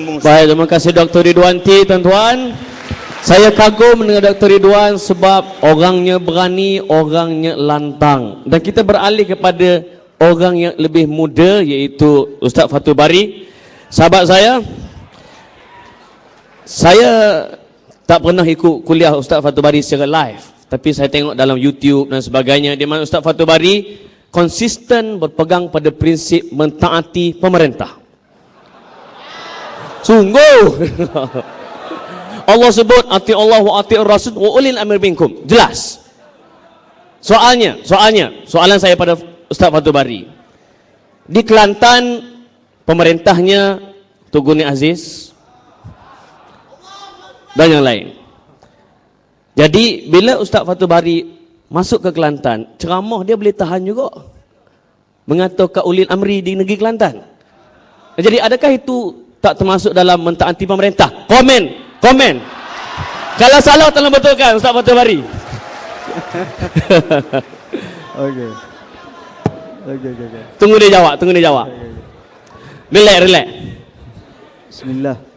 Baik, terima kasih Dr. Ridwanti, tuan-tuan. Saya kagum dengan Dr. Ridwan sebab orangnya berani, orangnya lantang. Dan kita beralih kepada orang yang lebih muda iaitu Ustaz Fatul Bari. Sahabat saya, saya tak pernah ikut kuliah Ustaz Fatul Bari secara live. Tapi saya tengok dalam YouTube dan sebagainya. Di mana Ustaz Fatul Bari konsisten berpegang pada prinsip mentaati pemerintah. Sungguh. Allah sebut ati Allah wa ati Rasul wa ulil amir minkum. Jelas. Soalnya, soalnya, soalan saya pada Ustaz Fatul Bari. Di Kelantan pemerintahnya Tuguni Aziz dan yang lain. Jadi bila Ustaz Fatul Bari masuk ke Kelantan, ceramah dia boleh tahan juga. Mengatur ke ulil amri di negeri Kelantan. Jadi adakah itu tak termasuk dalam mentaati pemerintah. Komen, komen. Kalau salah tolong betulkan Ustaz Fatul Bari. Okey. Okey okey okey. Tunggu dia jawab, tunggu dia jawab. Relax, relax. Bismillah.